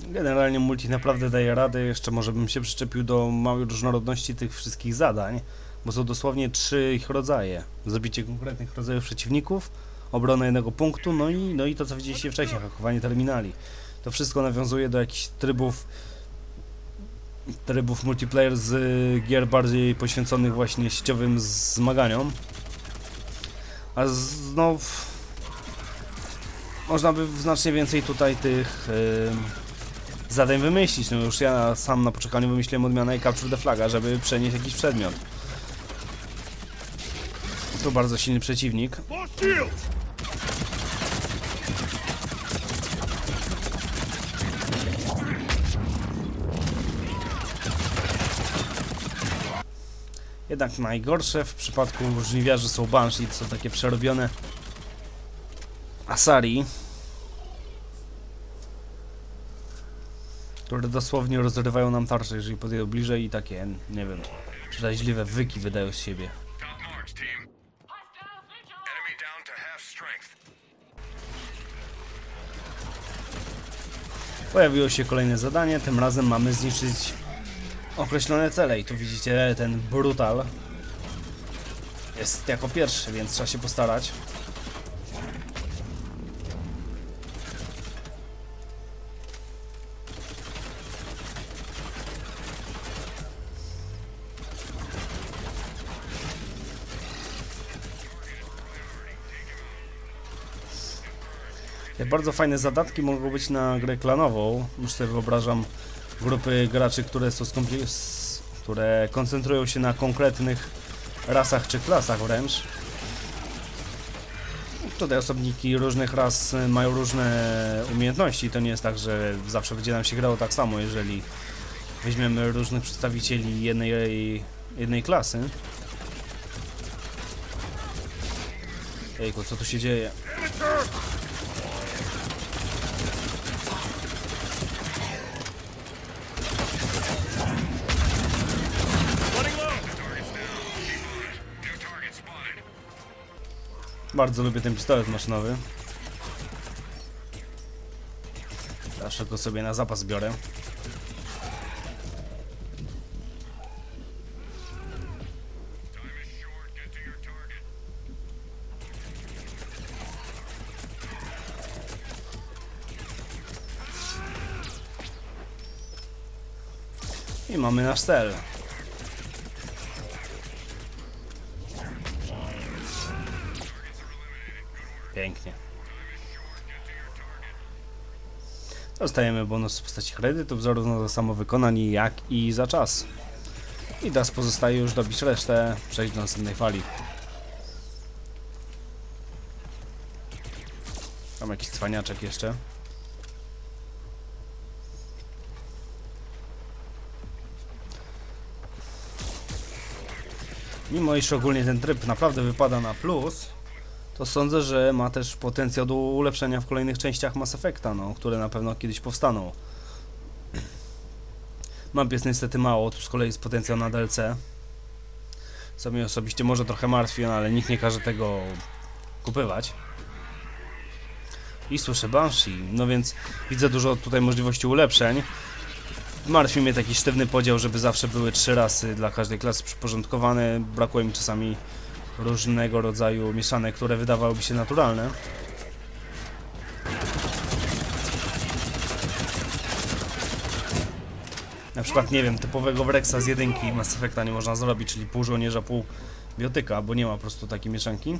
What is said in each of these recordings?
Generalnie multi naprawdę daje radę, jeszcze może bym się przyczepił do małej różnorodności tych wszystkich zadań, bo są dosłownie trzy ich rodzaje. Zabicie konkretnych rodzajów przeciwników, obrona jednego punktu, no i, no i to co widzieliście wcześniej, hakowanie terminali. To wszystko nawiązuje do jakichś trybów trybów multiplayer z y, gier bardziej poświęconych właśnie sieciowym zmaganiom. A z, no... Można by znacznie więcej tutaj tych y, zadań wymyślić. No już ja sam na poczekaniu wymyśliłem odmianę i Capture the Flaga, żeby przenieść jakiś przedmiot. To bardzo silny przeciwnik. Jednak najgorsze w przypadku żniwiarzy są Banshee, to są takie przerobione Asari, które dosłownie rozrywają nam tarczę, jeżeli podejdą bliżej i takie, nie wiem, przeraźliwe wyki wydają z siebie. Pojawiło się kolejne zadanie, tym razem mamy zniszczyć określone cele i tu widzicie ten brutal jest jako pierwszy, więc trzeba się postarać. Bardzo fajne zadatki mogą być na grę klanową. Już sobie wyobrażam grupy graczy, które są które koncentrują się na konkretnych rasach czy klasach wręcz. Tutaj osobniki różnych ras y, mają różne umiejętności. To nie jest tak, że zawsze będzie nam się grało tak samo, jeżeli weźmiemy różnych przedstawicieli jednej, jednej klasy. Ejku, co tu się dzieje? Bardzo lubię ten pistolet maszynowy. Zawsze go sobie na zapas biorę. I mamy nasz cel. Pięknie. Dostajemy bonus w postaci kredytów zarówno za samo wykonanie, jak i za czas. I teraz pozostaje już dobić resztę, przejść do następnej fali. Tam jakiś cwaniaczek jeszcze. Mimo iż ogólnie ten tryb naprawdę wypada na plus, to sądzę, że ma też potencjał do ulepszenia w kolejnych częściach Mass Effecta, no, które na pewno kiedyś powstaną. Map jest niestety mało, tu z kolei jest potencjał na DLC. Co mnie osobiście może trochę martwi, no, ale nikt nie każe tego kupywać. I słyszę Banshee, no więc widzę dużo tutaj możliwości ulepszeń. Martwi mnie taki sztywny podział, żeby zawsze były trzy rasy dla każdej klasy przyporządkowane. Brakuje mi czasami różnego rodzaju mieszanek, które wydawałyby się naturalne. Na przykład, nie wiem, typowego Wrexa z jedynki Mass Effecta nie można zrobić, czyli pół żołnierza, pół biotyka, bo nie ma po prostu takiej mieszanki.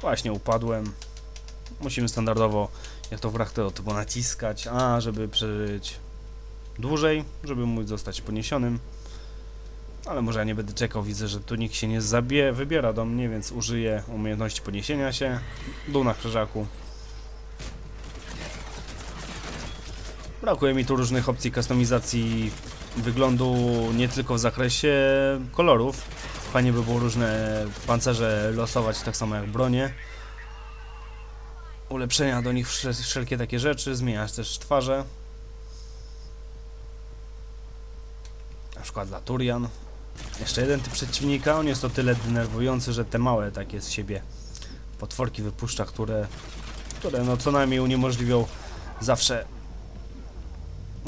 Właśnie upadłem. Musimy standardowo, jak to w grach tego typu naciskać, a żeby przeżyć dłużej, żeby móc zostać poniesionym. Ale może ja nie będę czekał, widzę, że tu nikt się nie zabie, wybiera do mnie, więc użyję umiejętności poniesienia się. Dół na krzyżaku. Brakuje mi tu różnych opcji kustomizacji wyglądu nie tylko w zakresie kolorów. Fajnie by było różne pancerze losować, tak samo jak bronie. Ulepszenia do nich, wszel- wszelkie takie rzeczy, zmieniać też twarze. Na przykład dla Turian. Jeszcze jeden typ przeciwnika, on jest o tyle denerwujący, że te małe takie z siebie potworki wypuszcza, które, które no co najmniej uniemożliwią zawsze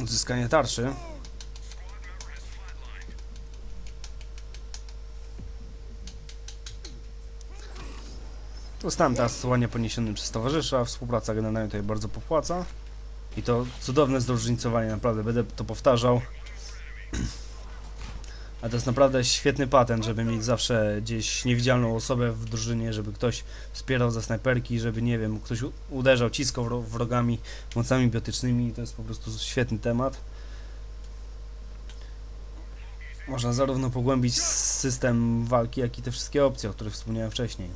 uzyskanie tarczy. Zostałem teraz ładnie poniesiony przez towarzysza, współpraca generalnie tutaj bardzo popłaca. I to cudowne zróżnicowanie, naprawdę będę to powtarzał. A to jest naprawdę świetny patent, żeby mieć zawsze gdzieś niewidzialną osobę w drużynie, żeby ktoś wspierał za snajperki, żeby nie wiem, ktoś uderzał, ciskał wro- wrogami mocami biotycznymi. To jest po prostu świetny temat. Można zarówno pogłębić system walki, jak i te wszystkie opcje, o których wspomniałem wcześniej.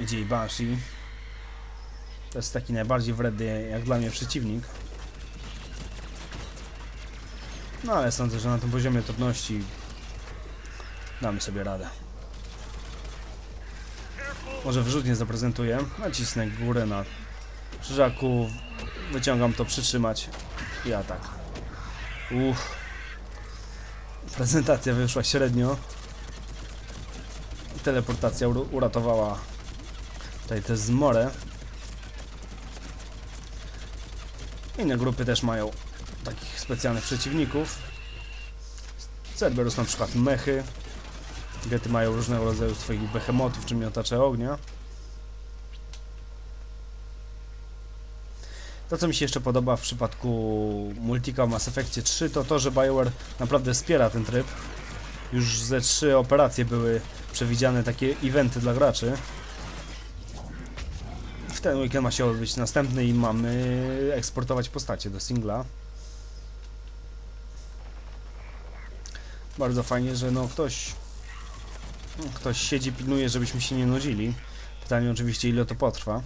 Idzie i Banshee. To jest taki najbardziej wredny, jak dla mnie, przeciwnik. No ale sądzę, że na tym poziomie trudności damy sobie radę. Może wyrzutnie zaprezentuję. Nacisnę górę na krzyżaku. Wyciągam to, przytrzymać i atak. Uff. Prezentacja wyszła średnio. Teleportacja ur- uratowała tutaj tę zmorę. Inne grupy też mają takich specjalnych przeciwników. Cerberus na przykład mechy. Gety mają różnego rodzaju swoich behemotów czy miotacze ognia. To co mi się jeszcze podoba w przypadku Multika Mass Effectie 3 to to, że BioWare naprawdę wspiera ten tryb. Już ze trzy operacje były przewidziane takie eventy dla graczy. W ten weekend ma się odbyć następny i mamy eksportować postacie do singla. Bardzo fajnie, że no ktoś ktoś siedzi, pilnuje, żebyśmy się nie nudzili. Pytanie oczywiście ile to potrwa.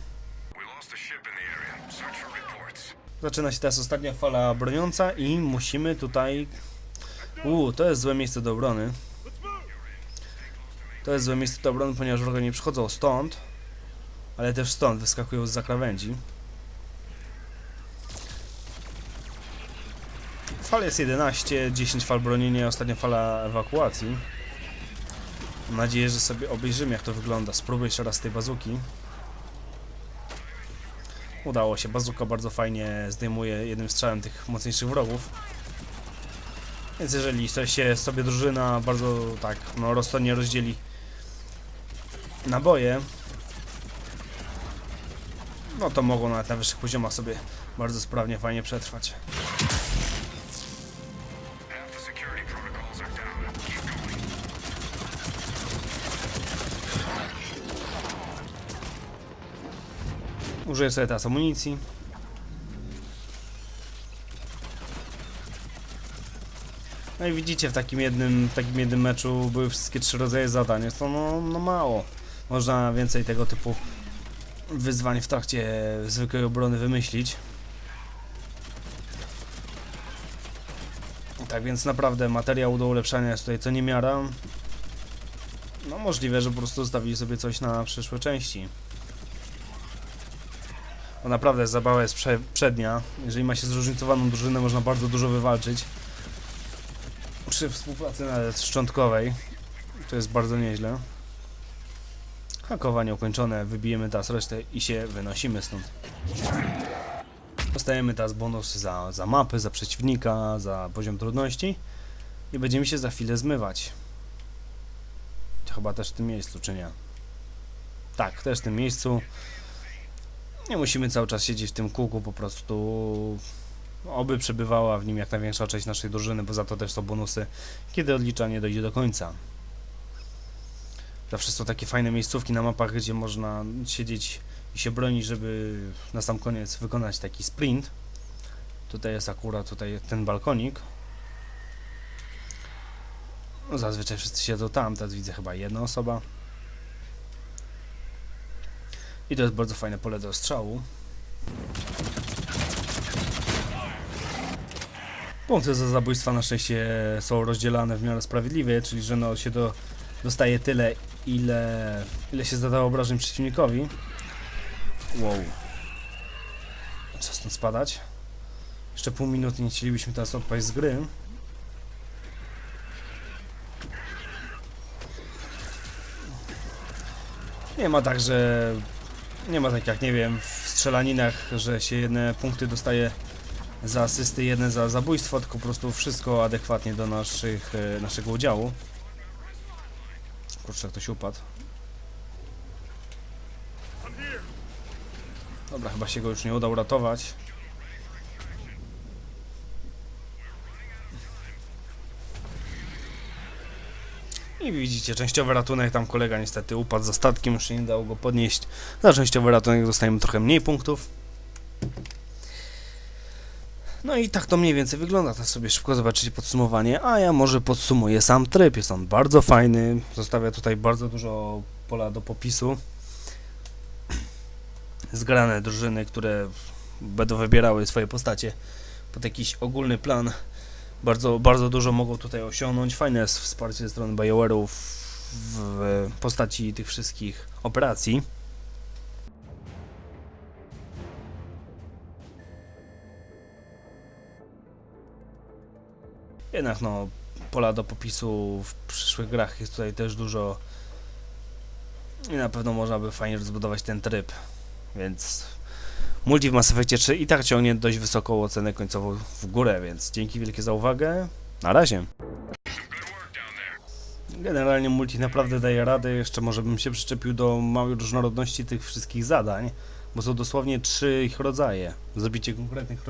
Zaczyna się teraz ostatnia fala broniąca i musimy tutaj... Uuu, to jest złe miejsce do obrony. To jest złe miejsce do obrony, ponieważ wrogowie nie przychodzą stąd, ale też stąd wyskakują z krawędzi. Fal jest 11, 10 fal bronienia, ostatnia fala ewakuacji. Mam nadzieję, że sobie obejrzymy jak to wygląda. Spróbuję jeszcze raz tej bazuki. Udało się, bazuka bardzo fajnie zdejmuje jednym strzałem tych mocniejszych wrogów. Więc jeżeli się sobie drużyna bardzo tak no, rozsądnie rozdzieli naboje, no to mogą nawet na wyższych poziomach sobie bardzo sprawnie, fajnie przetrwać. Użyję sobie teraz amunicji. No i widzicie, w takim jednym, w takim jednym meczu były wszystkie trzy rodzaje zadań. Jest to no, no mało. Można więcej tego typu wyzwań w trakcie zwykłej obrony wymyślić. Tak więc naprawdę materiał do ulepszania jest tutaj co niemiara. No możliwe, że po prostu zostawili sobie coś na przyszłe części. Bo naprawdę zabawa jest prze, przednia. Jeżeli ma się zróżnicowaną drużynę, można bardzo dużo wywalczyć. Przy współpracy nawet szczątkowej. To jest bardzo nieźle. Hakowanie ukończone, wybijemy teraz resztę i się wynosimy stąd. Dostajemy teraz bonus za, za mapy, za przeciwnika, za poziom trudności i będziemy się za chwilę zmywać. Chyba też w tym miejscu, czy nie? Tak, też w tym miejscu. Nie musimy cały czas siedzieć w tym kółku, po prostu oby przebywała w nim jak największa część naszej drużyny, bo za to też są bonusy, kiedy odliczanie dojdzie do końca. Zawsze są takie fajne miejscówki na mapach, gdzie można siedzieć i się bronić, żeby na sam koniec wykonać taki sprint. Tutaj jest akurat tutaj ten balkonik. No, zazwyczaj wszyscy siedzą tam, teraz widzę chyba jedna osoba. I to jest bardzo fajne pole do strzału. Punkty za zabójstwa na szczęście są rozdzielane w miarę sprawiedliwie, czyli że no się do, dostaje tyle, ile, ile się zadało obrażeń przeciwnikowi. Wow. Czas stąd spadać. Jeszcze pół minuty nie chcielibyśmy teraz odpaść z gry. Nie ma tak, że... Nie ma tak jak, nie wiem, w strzelaninach, że się jedne punkty dostaje za asysty, jedne za zabójstwo, tylko po prostu wszystko adekwatnie do naszych, e, naszego udziału. Kurczę, ktoś upadł. Dobra, chyba się go już nie uda uratować. I widzicie, częściowy ratunek, tam kolega niestety upadł za statkiem, już nie dało go podnieść. Za częściowy ratunek dostajemy trochę mniej punktów. No i tak to mniej więcej wygląda, to sobie szybko zobaczycie podsumowanie, a ja może podsumuję sam tryb, jest on bardzo fajny, zostawia tutaj bardzo dużo pola do popisu. Zgrane drużyny, które będą wybierały swoje postacie pod jakiś ogólny plan. Bardzo, bardzo dużo mogą tutaj osiągnąć. Fajne jest wsparcie ze strony BioWare'ów w postaci tych wszystkich operacji. Jednak no, pola do popisu w przyszłych grach jest tutaj też dużo i na pewno można by fajnie rozbudować ten tryb, więc multi w Mass Effectie 3 i tak ciągnie dość wysoką ocenę końcową w górę, więc dzięki wielkie za uwagę, na razie. Generalnie multi naprawdę daje radę, jeszcze może bym się przyczepił do małej różnorodności tych wszystkich zadań, bo są dosłownie trzy ich rodzaje. Zabicie konkretnych